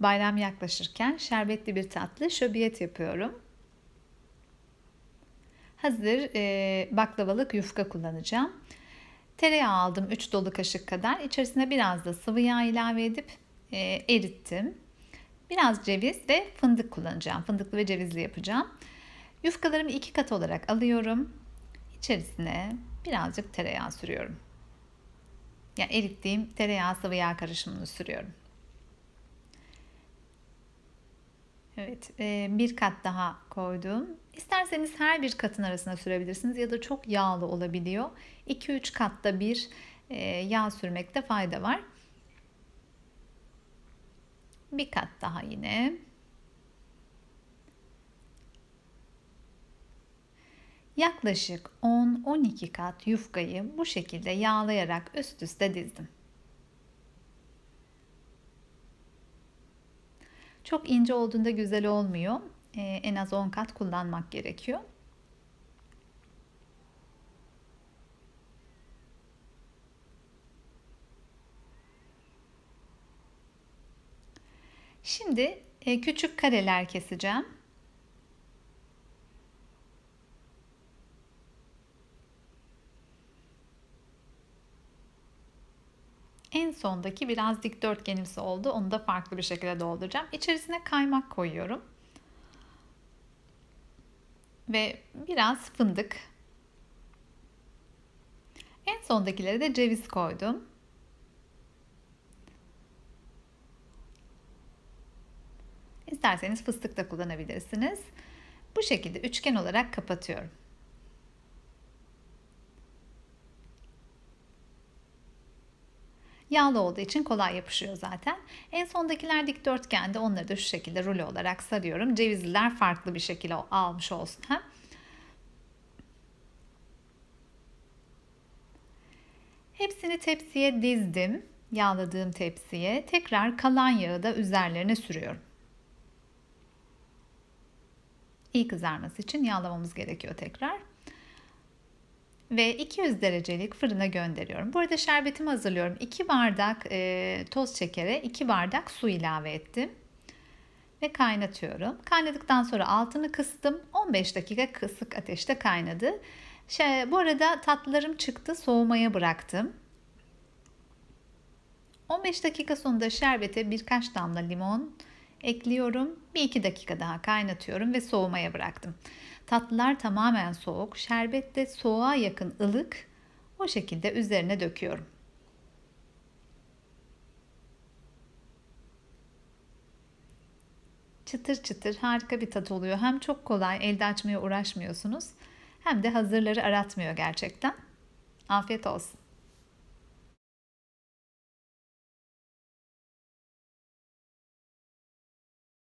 Bayram yaklaşırken şerbetli bir tatlı şöbiyet yapıyorum. Hazır e, baklavalık yufka kullanacağım. Tereyağı aldım 3 dolu kaşık kadar. İçerisine biraz da sıvı yağ ilave edip e, erittim. Biraz ceviz ve fındık kullanacağım. Fındıklı ve cevizli yapacağım. Yufkalarımı iki kat olarak alıyorum. İçerisine birazcık tereyağı sürüyorum. Yani erittiğim tereyağı sıvı yağ karışımını sürüyorum. Evet, e, bir kat daha koydum. İsterseniz her bir katın arasına sürebilirsiniz ya da çok yağlı olabiliyor. 2-3 katta bir e, yağ sürmekte fayda var. Bir kat daha yine. Yaklaşık 10-12 kat yufkayı bu şekilde yağlayarak üst üste dizdim. Çok ince olduğunda güzel olmuyor. Ee, en az 10 kat kullanmak gerekiyor. Şimdi e, küçük kareler keseceğim. En sondaki biraz dikdörtgenimsi oldu. Onu da farklı bir şekilde dolduracağım. İçerisine kaymak koyuyorum. Ve biraz fındık. En sondakilere de ceviz koydum. İsterseniz fıstık da kullanabilirsiniz. Bu şekilde üçgen olarak kapatıyorum. Yağlı olduğu için kolay yapışıyor zaten. En sondakiler dikdörtgende onları da şu şekilde rulo olarak sarıyorum. Cevizliler farklı bir şekilde almış olsun hem. Hepsini tepsiye dizdim. Yağladığım tepsiye. Tekrar kalan yağı da üzerlerine sürüyorum. İyi kızarması için yağlamamız gerekiyor tekrar ve 200 derecelik fırına gönderiyorum. Bu arada şerbetimi hazırlıyorum. 2 bardak e, toz şekere 2 bardak su ilave ettim. Ve kaynatıyorum. Kaynadıktan sonra altını kıstım. 15 dakika kısık ateşte kaynadı. Şey, bu arada tatlılarım çıktı. Soğumaya bıraktım. 15 dakika sonunda şerbete birkaç damla limon ekliyorum. Bir iki dakika daha kaynatıyorum ve soğumaya bıraktım. Tatlılar tamamen soğuk, şerbet de soğuğa yakın ılık. O şekilde üzerine döküyorum. Çıtır çıtır harika bir tat oluyor. Hem çok kolay, elde açmaya uğraşmıyorsunuz. Hem de hazırları aratmıyor gerçekten. Afiyet olsun.